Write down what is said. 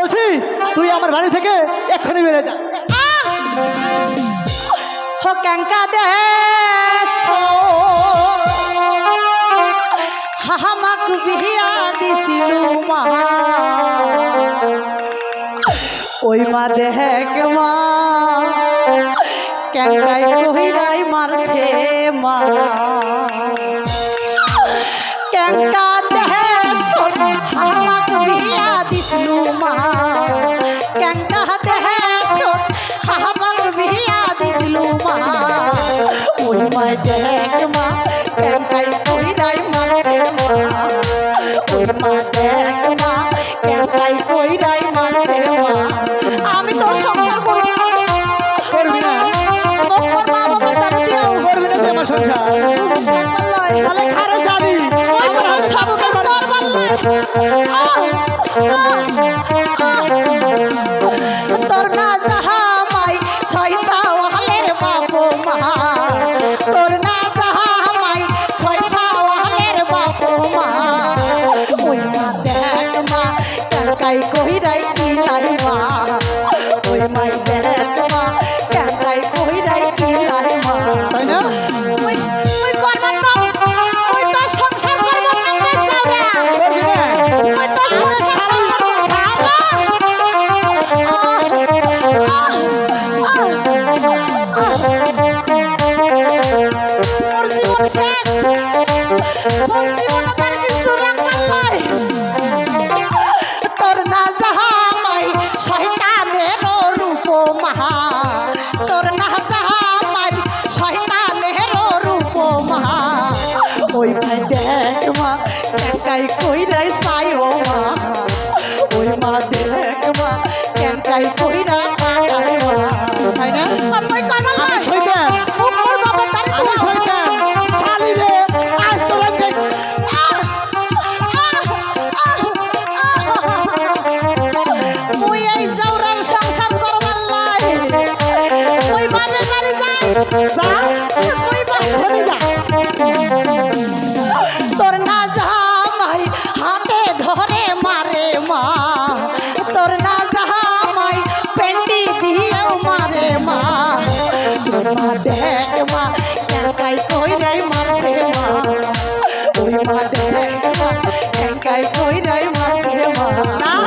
বলছি, তুই আমার বাড়ি থেকে এক্ষুনি বেড়ে যা। হো ক্যাঙ্কা দেশ হামাক বিহিয়া দিছিল মা। ওই মা মা, ক্যাঙ্কাই কহিরাই মারছে মা। ক্যাঙ্কা ওই মাই দেখ মা ক্যাঙ্কাই কহিরাই মারছে মা? ওই মা দেখ মা ক্যাঙ্কাই কহিরাই মারছে মা? আমি তোর সংসার করব করবি না। করবা আমাকে টাকা দিও করবি। না তুই আমার সংসার। তাহলে খারো যাবি আমার সব। তোর মা দেখ মা কাকাই কহিরাই কি লাই মা? ওই মাই দেখ মা কাকাই কহিরাই কি লাই মা? তাই না? ওই একাই কই নাই সায়ো মা ওই মা দেখ মা একাই কই না মা তাই না আমি কানা আমি শয়তান উপর বাবা তারে আমি শয়তান শালি রে আজ তোর মুই এই জাউরার সংসার করবার লাই মুই বাপের বাড়ি যাই যা ঠেকাই কই রাই মারছে মা ওই মা ঠেকাই কই রাই মারছে মা